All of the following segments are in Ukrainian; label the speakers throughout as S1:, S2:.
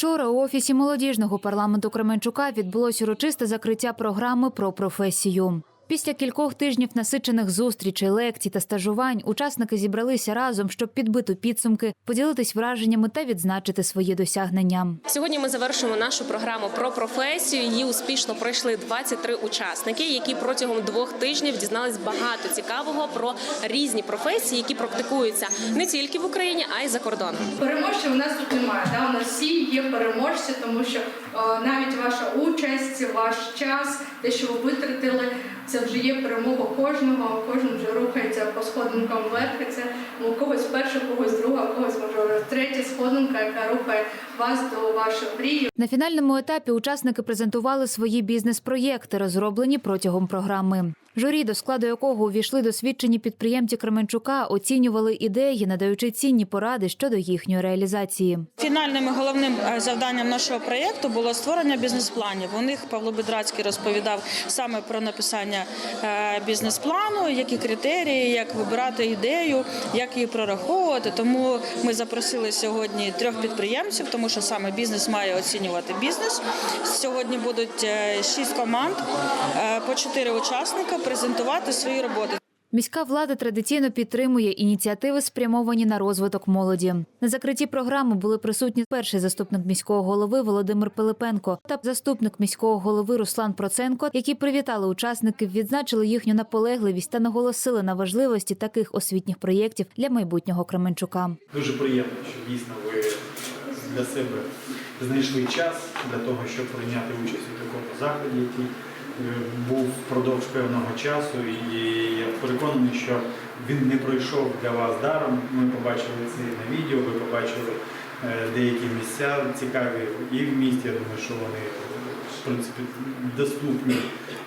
S1: Вчора у офісі молодіжного парламенту Кременчука відбулось урочисте закриття програми про професію. Після кількох тижнів насичених зустрічей, лекцій та стажувань учасники зібралися разом, щоб підбити підсумки, поділитись враженнями та відзначити свої досягнення.
S2: Сьогодні ми завершуємо нашу програму про професію. Її успішно пройшли 23 учасники, які протягом двох тижнів дізнались багато цікавого про різні професії, які практикуються не тільки в Україні, а й за кордоном.
S3: Переможців у нас тут немає. Да? У нас всі є переможці, тому що е, навіть ваша участь, ваш час, те, що ви витратили, це вже є перемога кожного. Кожен вже рухається по сходинкам вверх. Це у когось перша, когось друга, когось може третя сходинка, яка рухає вас до вашої мрії.
S1: На фінальному етапі учасники презентували свої бізнес-проєкти, розроблені протягом програми. Журі, до складу якого увійшли досвідчені підприємці Кременчука, оцінювали ідеї, надаючи цінні поради щодо їхньої реалізації.
S4: Фінальним і головним е, завданням нашого проєкту було створення бізнес-планів. У них Павло Бедрацький розповідав саме про написання е, бізнес-плану, які критерії, як вибирати ідею, як її прораховувати. Тому ми запросили сьогодні трьох підприємців, тому що саме бізнес має оцінювати бізнес. Сьогодні будуть е, шість команд, е, по чотири учасника презентувати свої роботи.
S1: Міська влада традиційно підтримує ініціативи, спрямовані на розвиток молоді. На закритті програми були присутні перший заступник міського голови Володимир Пилипенко та заступник міського голови Руслан Проценко, які привітали учасників, відзначили їхню наполегливість та наголосили на важливості таких освітніх проєктів для майбутнього Кременчука.
S5: Дуже приємно, що дійсно ви для себе знайшли час для того, щоб прийняти участь у такому заході, який був впродовж певного часу. І я переконаний, що він не пройшов для вас даром. Ми побачили це на відео, ви побачили е, деякі місця цікаві і в місті. Я думаю, що вони в принципі доступні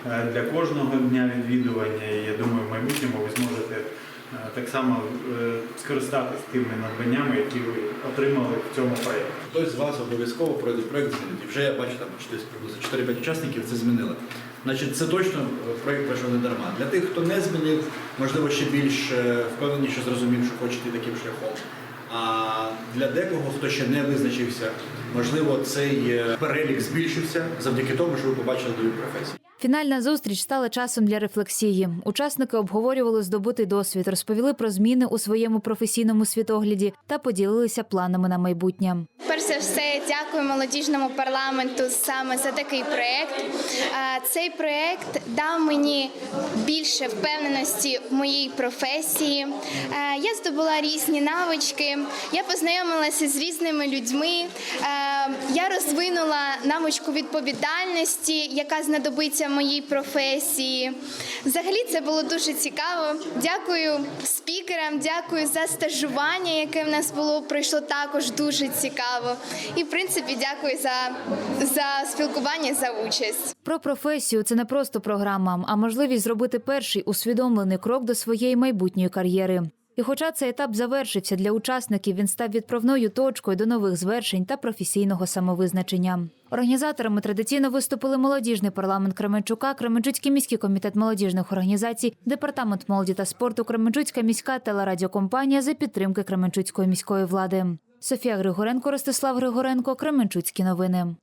S5: е, для кожного дня відвідування. І я думаю, в майбутньому ви зможете е, так само е, скористатись тими надбаннями, які ви отримали в цьому проєкті.
S6: Хтось з вас обов'язково пройде проєкт змінить. Вже я бачу там що десь приблизно 4-5 учасників це змінили. Значить, це точно е, проєкт пройшов не дарма. Для тих, хто не змінив, можливо, ще більш впевнені, впевненіше зрозумів, що хоче таким шляхом. А для декого, хто ще не визначився, можливо, цей е, перелік збільшився завдяки тому, що ви побачили нові професії.
S1: Фінальна зустріч стала часом для рефлексії. Учасники обговорювали здобутий досвід, розповіли про зміни у своєму професійному світогляді та поділилися планами на майбутнє.
S7: Перш за все, дякую молодіжному парламенту саме за такий проект. Цей проект дав мені більше впевненості в моїй професії. Я здобула різні навички, я познайомилася з різними людьми. Я розвинула навичку відповідальності, яка знадобиться моїй професії. Взагалі це було дуже цікаво. Дякую спікерам, дякую за стажування, яке в нас було. Пройшло також дуже цікаво. І в принципі, дякую за, за спілкування, за участь.
S1: Про професію це не просто програма, а можливість зробити перший усвідомлений крок до своєї майбутньої кар'єри. І хоча цей етап завершився для учасників, він став відправною точкою до нових звершень та професійного самовизначення. Організаторами традиційно виступили молодіжний парламент Кременчука, Кременчуцький міський комітет молодіжних організацій, департамент молоді та спорту, Кременчуцька міська телерадіокомпанія за підтримки Кременчуцької міської влади. Софія Григоренко, Ростислав Григоренко, Кременчуцькі новини.